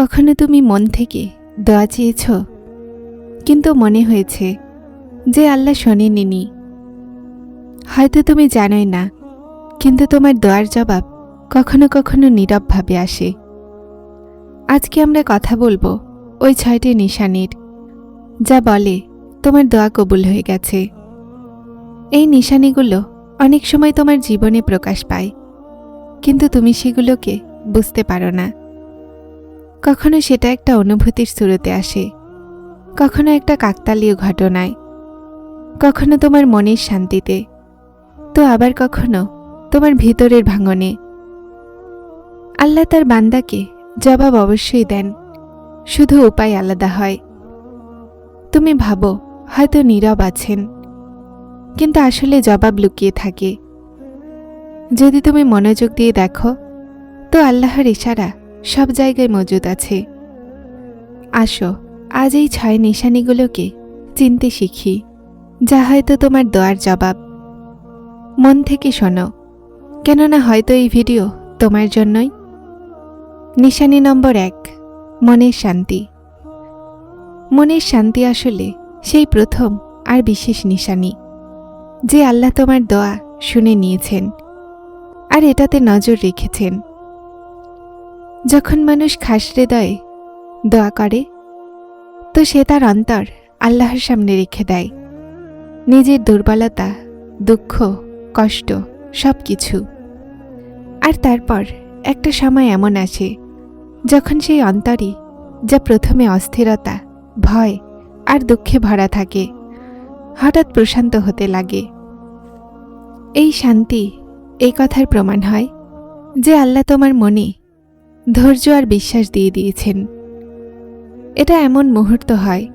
কখনো তুমি মন থেকে দোয়া চেয়েছ? কিন্তু মনে হয়েছে যে আল্লাহ শোনেনি হয়তো তুমি জানোই না, কিন্তু তোমার দোয়ার জবাব কখনো কখনো নীরবভাবে আসে। আজকে আমরা কথা বলব ওই ছয়টি নিশানির, যা বলে তোমার দোয়া কবুল হয়ে গেছে। এই নিশানিগুলো অনেক সময় তোমার জীবনে প্রকাশ পায়, কিন্তু তুমি সেগুলোকে বুঝতে পারো না। কখনো সেটা একটা অনুভূতির শুরুতে আসে, কখনো একটা কাকতালীয় ঘটনায়, কখনো তোমার মনের শান্তিতে, তো আবার কখনো তোমার ভিতরের ভাঙনে। আল্লাহ তার বান্দাকে জবাব অবশ্যই দেন, শুধু উপায় আলাদা হয়। তুমি ভাবো, হয়তো নীরব আছেন, কিন্তু আসলে জবাব লুকিয়ে থাকে। যদি তুমি মনোযোগ দিয়ে দেখো, তো আল্লাহর ইশারা সব জায়গায় মজুদ আছে। আসো, আজ এই ছয় নিশানিগুলোকে চিনতে শিখি। যা হয়তো তোমার দোয়ার জবাব। মন থেকে শোনো, কেননা হয়তো এই ভিডিও তোমার জন্যই। নিশানি নম্বর এক, মনের শান্তি। মনের শান্তি আসলে সেই প্রথম আর বিশেষ নিশানি, যে আল্লাহ তোমার দোয়া শুনে নিয়েছেন, আর এটাতে নজর রেখেছেন। যখন মানুষ খাস হৃদয়ে দোয়া করে, তো সে তার অন্তর আল্লাহর সামনে রেখে দেয়। নিজের দুর্বলতা, দুঃখ, কষ্ট সব কিছু আর তারপর একটা সময় এমন আসে, যখন সেই অন্তরই যা প্রথমে অস্থিরতা, ভয় আর দুঃখে ভরা থাকে, হঠাৎ প্রশান্ত হতে লাগে। এই শান্তি, এই কথার প্রমাণ হয় যে আল্লাহ তোমার মনে ধৈর্য আর বিশ্বাস দিয়ে দিয়েছেন। এটা এমন মুহূর্ত হয়,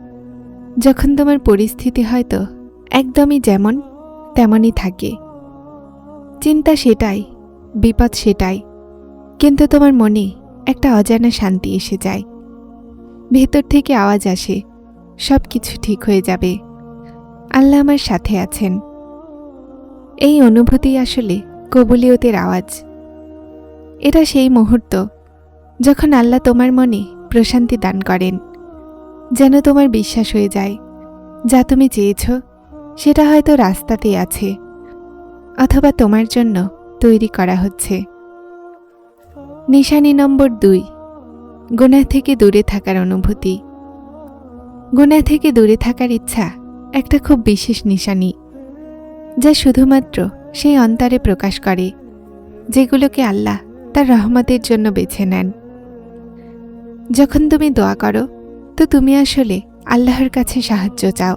যখন তোমার পরিস্থিতি হয়তো একদমই যেমন তেমনই থাকে। চিন্তা সেটাই, বিপদ সেটাই, কিন্তু তোমার মনে একটা অজানা শান্তি এসে যায়। ভেতর থেকে আওয়াজ আসে সব কিছু ঠিক হয়ে যাবে। আল্লাহ আমার সাথে আছেন। এই অনুভূতি আসলে কবুলিয়তের আওয়াজ। এটা সেই মুহূর্ত যখন আল্লাহ তোমার মনে প্রশান্তি দান করেন, যেন তোমার বিশ্বাস হয়ে যায়, যা তুমি চেয়েছ, সেটা হয়তো রাস্তাতেই আছে, অথবা তোমার জন্য তৈরি করা হচ্ছে। নিশানি নম্বর দুই গোনা থেকে দূরে থাকার অনুভূতি। গোনা থেকে দূরে থাকার ইচ্ছা একটা খুব বিশেষ নিশানি, যা শুধুমাত্র সেই অন্তরে প্রকাশ করে, যেগুলোকে আল্লাহ তার রহমতের জন্য বেছে নেন। যখন তুমি দোয়া করো, তো তুমি আসলে আল্লাহর কাছে সাহায্য চাও।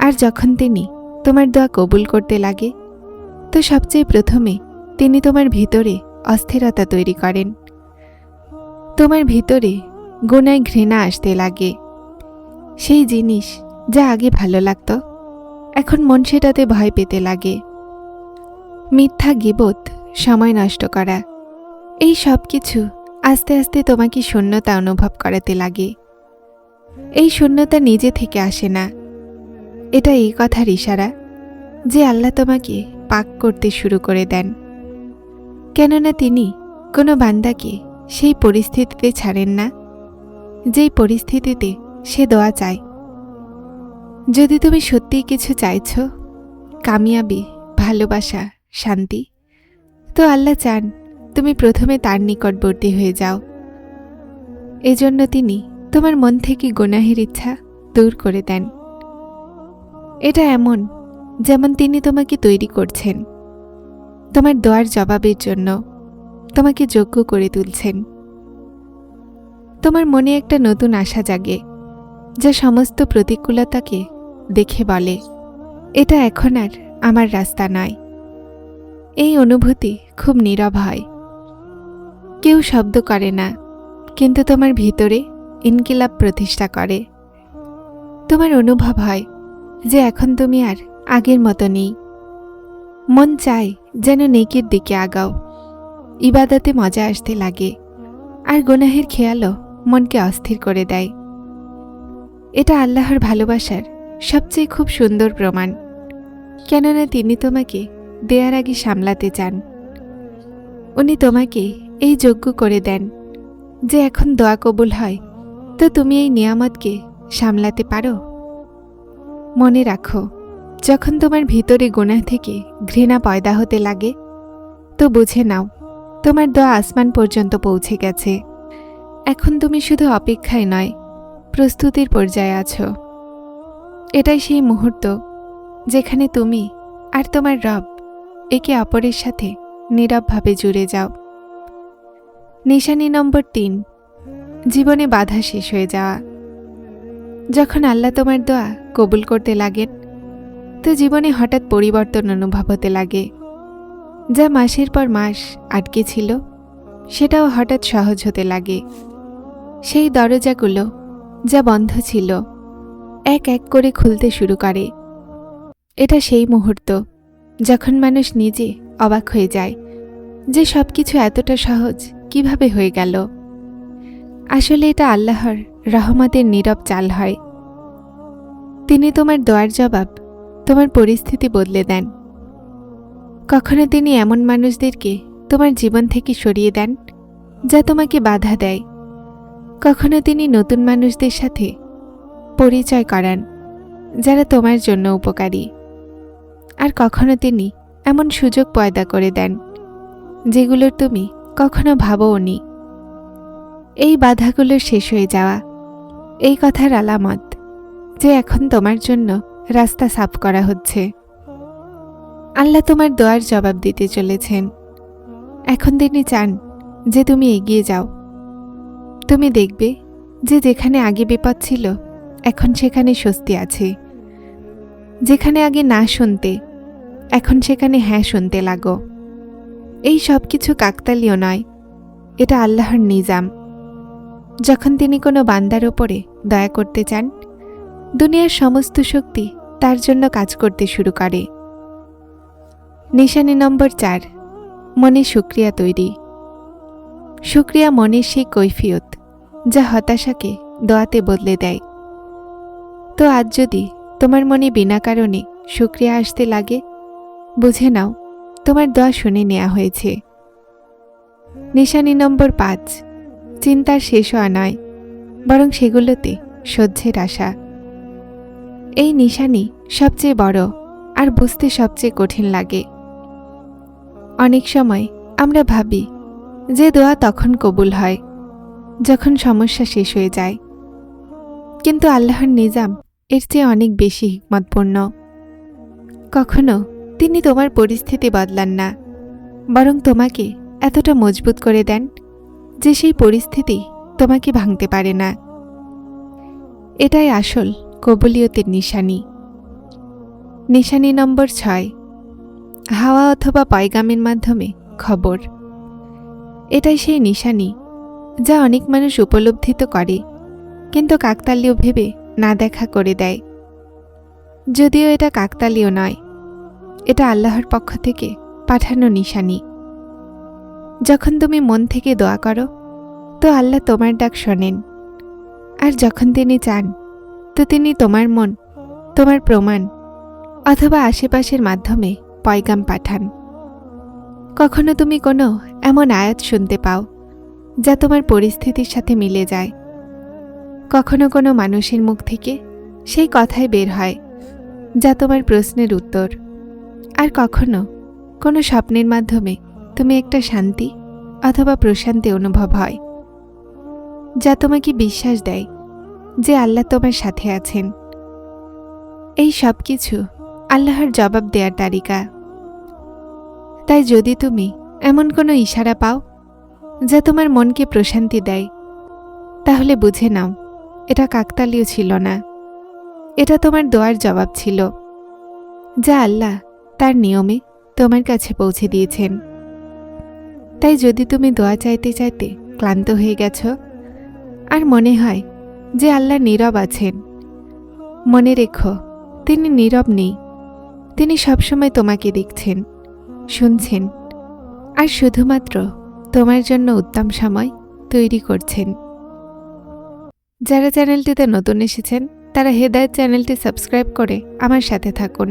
আর যখন তিনি তোমার দোয়া কবুল করতে লাগে, তো সবচেয়ে প্রথমে তিনি তোমার ভিতরে অস্থিরতা তৈরি করেন। তোমার ভিতরে গোনায় ঘৃণা আসতে লাগে। সেই জিনিস যা আগে ভালো লাগতো, এখন মন সেটাতে ভয় পেতে লাগে। মিথ্যা গিবোধ সময় নষ্ট করা, এই সব কিছু আস্তে আস্তে তোমাকে শূন্যতা অনুভব করাতে লাগে। এই শূন্যতা নিজে থেকে আসে না। এটা এই কথার ইশারা যে আল্লাহ তোমাকে পাক করতে শুরু করে দেন। কেননা তিনি কোনো বান্দাকে সেই পরিস্থিতিতে ছাড়েন না, যেই পরিস্থিতিতে সে দোয়া চায়। যদি তুমি সত্যিই কিছু চাইছ, কামিয়াবি, ভালোবাসা, শান্তি, তো আল্লাহ চান তুমি প্রথমে তার নিকটবর্তী হয়ে যাও। এজন্য তিনি তোমার মন থেকে গোনাহের ইচ্ছা দূর করে দেন। এটা এমন যেমন তিনি তোমাকে তৈরি করছেন। তোমার দোয়ার জবাবের জন্য তোমাকে যোগ্য করে তুলছেন। তোমার মনে একটা নতুন আশা জাগে, যা সমস্ত প্রতিকূলতাকে দেখে বলে, এটা এখন আর আমার রাস্তা নয়। এই অনুভূতি খুব নীরব হয়। কেউ শব্দ করে না, কিন্তু তোমার ভিতরে ইনকিলাব প্রতিষ্ঠা করে। তোমার অনুভব হয় যে এখন তুমি আর আগের মতো নেই। মন চায় যেন নেকির দিকে আগাও। ইবাদতে মজা আসতে লাগে, আর গোনাহের খেয়ালও মনকে অস্থির করে দেয়। এটা আল্লাহর ভালোবাসার সবচেয়ে খুব সুন্দর প্রমাণ। কেননা তিনি তোমাকে দেয়ার আগে সামলাতে চান। উনি তোমাকে এই যোগ্য করে দেন। যে এখন দোয়া কবুল হয়, তো তুমি এই নিয়ামতকে সামলাতে পারো? মনে রাখো, যখন তোমার ভিতরে গোনা থেকে ঘৃণা পয়দা হতে লাগে, তো বুঝে নাও, তোমার দোয়া আসমান পর্যন্ত পৌঁছে গেছে। এখন তুমি শুধু অপেক্ষায় নয়, প্রস্তুতির পর্যায়ে আছো। এটাই সেই মুহূর্ত, যেখানে তুমি আর তোমার রব একে অপরের সাথে নীরবভাবে জুড়ে যাও। নিশানি নম্বর তিন। জীবনে বাধা শেষ হয়ে যাওয়া। যখন আল্লাহ তোমার দোয়া কবুল করতে লাগেন, তো জীবনে হঠাৎ পরিবর্তন অনুভব হতে লাগে। যা মাসের পর মাস আটকে ছিল, সেটাও হঠাৎ সহজ হতে লাগে। সেই দরজাগুলো যা বন্ধ ছিল, এক এক করে খুলতে শুরু করে। এটা সেই মুহূর্ত যখন মানুষ নিজে অবাক হয়ে যায় যে সব কিছু এতটা সহজ কীভাবে হয়ে গেল? আসলে এটা আল্লাহর রহমতের নীরব চাল হয়। তিনি তোমার দোয়ার জবাব, তোমার পরিস্থিতি বদলে দেন। কখনো তিনি এমন মানুষদেরকে তোমার জীবন থেকে সরিয়ে দেন, যা তোমাকে বাধা দেয়? কখনো তিনি নতুন মানুষদের সাথে পরিচয় করান, যারা তোমার জন্য উপকারী? আর কখনো তিনি এমন সুযোগ পয়দা করে দেন যেগুলোর তুমি কখনো ভাবোওনি এই বাধাগুলো শেষ হয়ে যাওয়া। এই কথার আলামত যে এখন তোমার জন্য রাস্তা সাফ করা হচ্ছে। আল্লাহ তোমার দোয়ার জবাব দিতে চলেছেন। এখন তিনি চান যে তুমি এগিয়ে যাও। তুমি দেখবে যে যেখানে আগে বিপদ ছিল, এখন সেখানে স্বস্তি আছে। যেখানে আগে না শুনতে, এখন সেখানে হ্যাঁ শুনতে লাগো। এই সব কিছু কাকতালীয় নয়। এটা আল্লাহর নিজাম। যখন তিনি কোনো বান্দার ওপরে দয়া করতে চান, দুনিয়ার সমস্ত শক্তি তার জন্য কাজ করতে শুরু করে। নিশানি নম্বর চার, মনে সুক্রিয়া তৈরি। সুক্রিয়া মনের সেই কৈফিয়ত যা হতাশাকে দোয়াতে বদলে দেয়। তো আজ যদি তোমার মনে বিনা কারণে সুক্রিয়া আসতে লাগে, বুঝে নাও তোমার দোয়া শুনে নেওয়া হয়েছে। নিশানি নম্বর পাঁচ। চিন্তার শেষ হওয়া নয়, বরং সেগুলোতে সহ্যের আশা। এই নিশানি সবচেয়ে বড় আর বুঝতে সবচেয়ে কঠিন লাগে। অনেক সময় আমরা ভাবি, যে দোয়া তখন কবুল হয়, যখন সমস্যা শেষ হয়ে যায়। কিন্তু আল্লাহর নিজাম এর চেয়ে অনেক বেশি হিকমতপূর্ণ। কখনো তিনি তোমার পরিস্থিতি বদলান না। বরং তোমাকে এতটা মজবুত করে দেন যে সেই পরিস্থিতি তোমাকে ভাঙতে পারে না। এটাই আসল কবুলিয়তের নিশানি। নিশানি নম্বর ছয়, হাওয়া অথবা পয়গামের মাধ্যমে খবর। এটাই সেই নিশানি যা অনেক মানুষ উপলব্ধি তো করে, কিন্তু কাকতালীয় ভেবে না দেখা করে দেয়। যদিও এটা কাকতালীয় নয় এটা আল্লাহর পক্ষ থেকে পাঠানো নিশানি। যখন তুমি মন থেকে দোয়া করো, তো আল্লাহ তোমার ডাক শোনেন। আর যখন তিনি চান, তো তিনি তোমার মন, তোমার প্রমাণ অথবা আশেপাশের মাধ্যমে পয়গাম পাঠান। কখনো তুমি কোনো এমন আয়াত শুনতে পাও, যা তোমার পরিস্থিতির সাথে মিলে যায়। কখনো কোনো মানুষের মুখ থেকে সেই কথাই বের হয়, যা তোমার প্রশ্নের উত্তর। আর কখনো কোনো স্বপ্নের মাধ্যমে তুমি একটা শান্তি অথবা প্রশান্তি অনুভব হয়, যা তোমাকে বিশ্বাস দেয় যে আল্লাহ তোমার সাথে আছেন। এই সব কিছু আল্লাহর জবাব দেওয়ার তালিকা তাই যদি তুমি এমন কোনো ইশারা পাও যা তোমার মনকে প্রশান্তি দেয়, তাহলে বুঝে নাও, এটা কাকতালীয় ছিল না। এটা তোমার দোয়ার জবাব ছিল, যা আল্লাহ তার নিয়মে তোমার কাছে পৌঁছে দিয়েছেন। তাই যদি তুমি দোয়া চাইতে চাইতে ক্লান্ত হয়ে গেছ, আর মনে হয় যে আল্লাহ নীরব আছেন, মনে রেখো, তিনি নীরব নেই, তিনি সবসময় তোমাকে দেখছেন, শুনছেন, আর শুধুমাত্র তোমার জন্য উত্তম সময় তৈরি করছেন। যারা চ্যানেলটিতে নতুন এসেছেন, তারা হেদায়ত চ্যানেলটি সাবস্ক্রাইব করে আমার সাথে থাকুন।